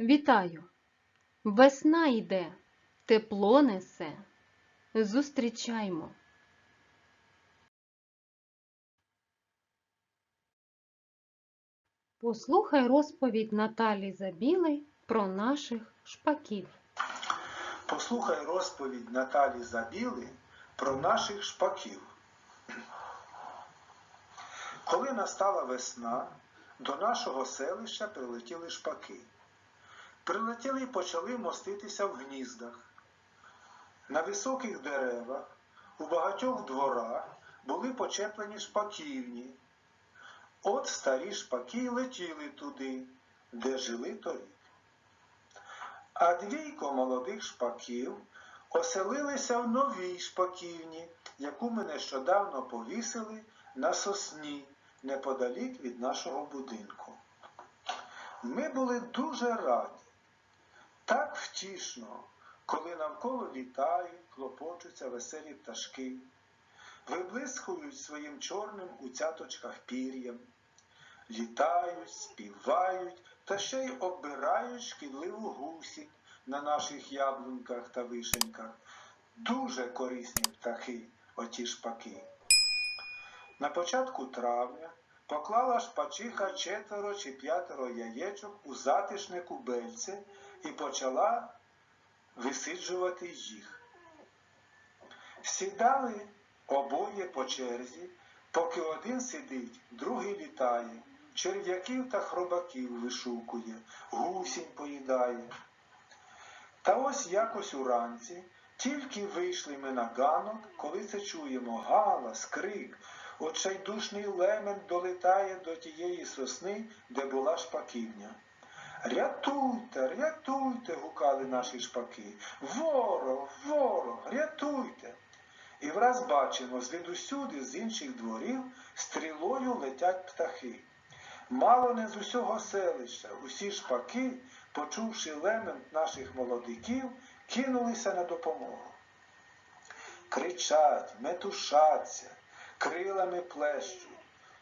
Вітаю! Весна йде, тепло несе. Зустрічаймо. Послухай розповідь Наталі Забілий про наших шпаків. Послухай розповідь Наталі Забіли про наших шпаків. Коли настала весна, до нашого селища прилетіли шпаки. Прилетіли і почали моститися в гніздах. На високих деревах, у багатьох дворах були почеплені шпаківні. От старі шпаки летіли туди, де жили торік. А двійко молодих шпаків оселилися в новій шпаківні, яку ми нещодавно повісили на сосні неподалік від нашого будинку. Ми були дуже раді. Так втішно, коли навколо літають, клопочуться веселі пташки, виблискують своїм чорним у цяточках пір'ям, літають, співають та ще й оббирають шкідливу гусінь на наших яблуньках та вишеньках. Дуже корисні птахи, оті шпаки. На початку травня поклала шпачиха четверо чи п'ятеро яєчок у затишне кубельце і почала висиджувати їх. Сідали обоє по черзі, поки один сидить, другий літає, черв'яків та хробаків вишукує, гусінь поїдає. Та ось якось уранці тільки вийшли ми на ганок, коли це чуємо галас, крик, Отчайдушний лемент долетає до тієї сосни, де була шпаківня. Рятуйте, рятуйте, гукали наші шпаки. Ворог, ворог, рятуйте. І враз бачимо, звідусюди, з інших дворів, стрілою летять птахи. Мало не з усього селища, усі шпаки, почувши лемент наших молодиків, кинулися на допомогу. Кричать, метушаться, крилами плещуть,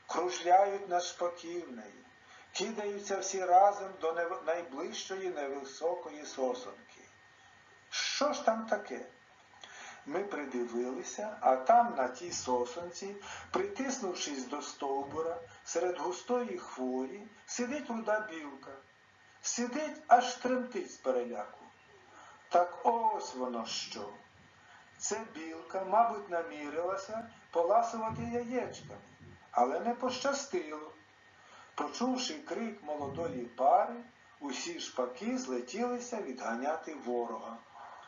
кружляють над шпаківнею, кидаються всі разом до найближчої невисокої сосонки. Що ж там таке? Ми придивилися, а там на тій сосонці, притиснувшись до стовбура, серед густої хворі, сидить руда білка. Сидить, аж тремтить з переляку. Так ось воно що. Це білка, мабуть, намірилася поласувати яєчками, але не пощастило. Почувши крик молодої пари, усі шпаки злетілися відганяти ворога.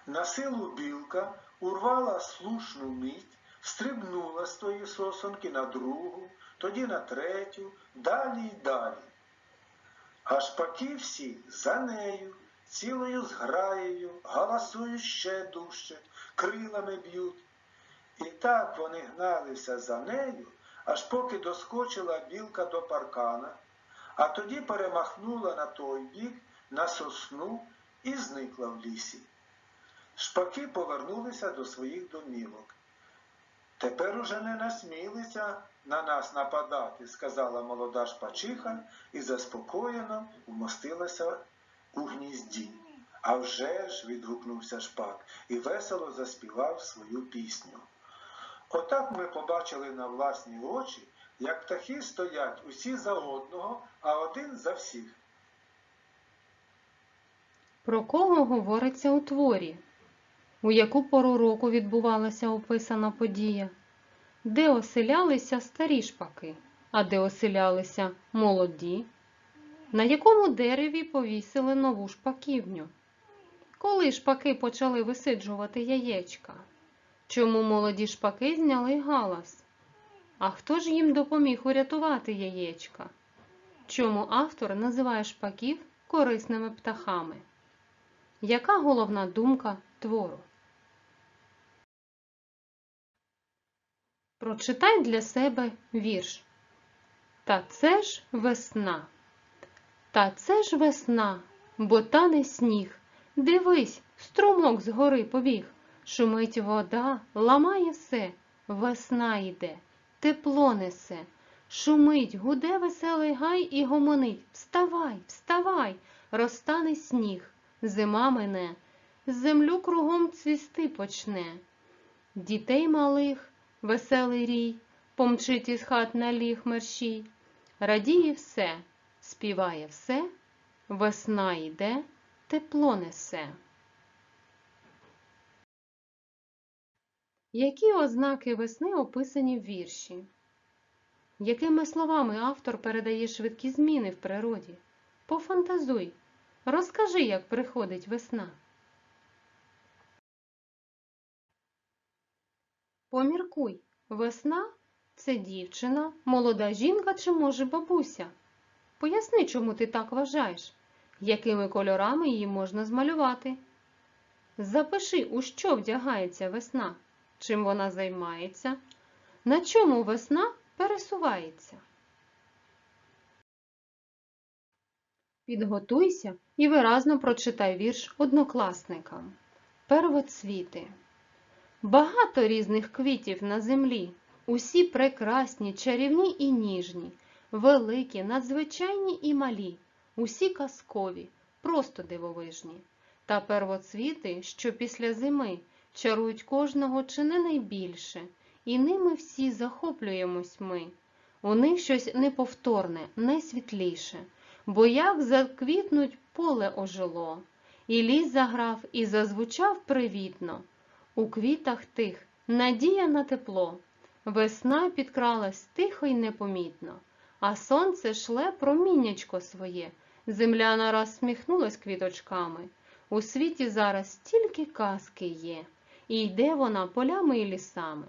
На силу білка урвала слушну мить, стрибнула з тої сосонки на другу, тоді на третю, далі й далі. А шпаки всі за нею, цілою зграєю, галасують ще дужче, крилами б'ють. І так вони гналися за нею, аж поки доскочила білка до паркана, а тоді перемахнула на той бік, на сосну і зникла в лісі. Шпаки повернулися до своїх домівок. Тепер уже не насмілися на нас нападати, сказала молода шпачиха і заспокоєно вмостилася у гнізді. А вже ж, відгукнувся шпак і весело заспівав свою пісню. Отак ми побачили на власні очі, як птахи стоять усі за одного, а один за всіх. Про кого говориться у творі? У яку пору року відбувалася описана подія? Де оселялися старі шпаки, а де оселялися молоді? На якому дереві повісили нову шпаківню? Коли шпаки почали висиджувати яєчка? Чому молоді шпаки зняли галас? А хто ж їм допоміг урятувати яєчка? Чому автор називає шпаків корисними птахами? Яка головна думка твору? Прочитай для себе вірш. Та це ж весна. Та це ж весна, бо тане сніг. Дивись, струмок згори побіг. Шумить вода, ламає все. Весна йде, тепло несе. Шумить, гуде веселий гай і гомонить. Вставай, вставай, розтане сніг, зима мине, землю кругом цвісти почне. Дітей малих, веселий рій, помчить із хат на ліг мерщій, радіє все, співає все, весна йде, тепло несе. Які ознаки весни описані в вірші? Якими словами автор передає швидкі зміни в природі? Пофантазуй, розкажи, як приходить весна. Поміркуй, весна це дівчина, молода жінка чи може бабуся? Поясни, чому ти так вважаєш, якими кольорами її можна змалювати. Запиши, у що вдягається весна, чим вона займається, на чому весна пересувається. Підготуйся і виразно прочитай вірш однокласникам. Первоцвіти. Багато різних квітів на землі, усі прекрасні, чарівні і ніжні, великі, надзвичайні і малі, усі казкові, просто дивовижні. Та первоцвіти, що після зими чарують кожного чи не найбільше, і ними всі захоплюємось ми. У них щось неповторне, найсвітліше, бо як заквітнуть поле ожило, і ліс заграв, і зазвучав привітно. У квітах тих надія на тепло, весна підкралась тихо й непомітно, а сонце шле проміннячко своє, земля нараз сміхнулась квіточками. У світі зараз стільки казки є, і йде вона полями і лісами.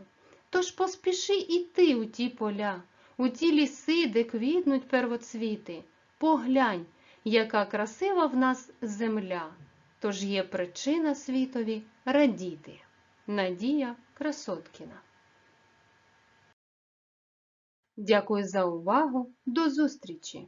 Тож поспіши іти у ті поля, у ті ліси, де квітнуть первоцвіти. Поглянь, яка красива в нас земля, тож є причина світові радіти. Надія Красоткіна. Дякую за увагу. До зустрічі!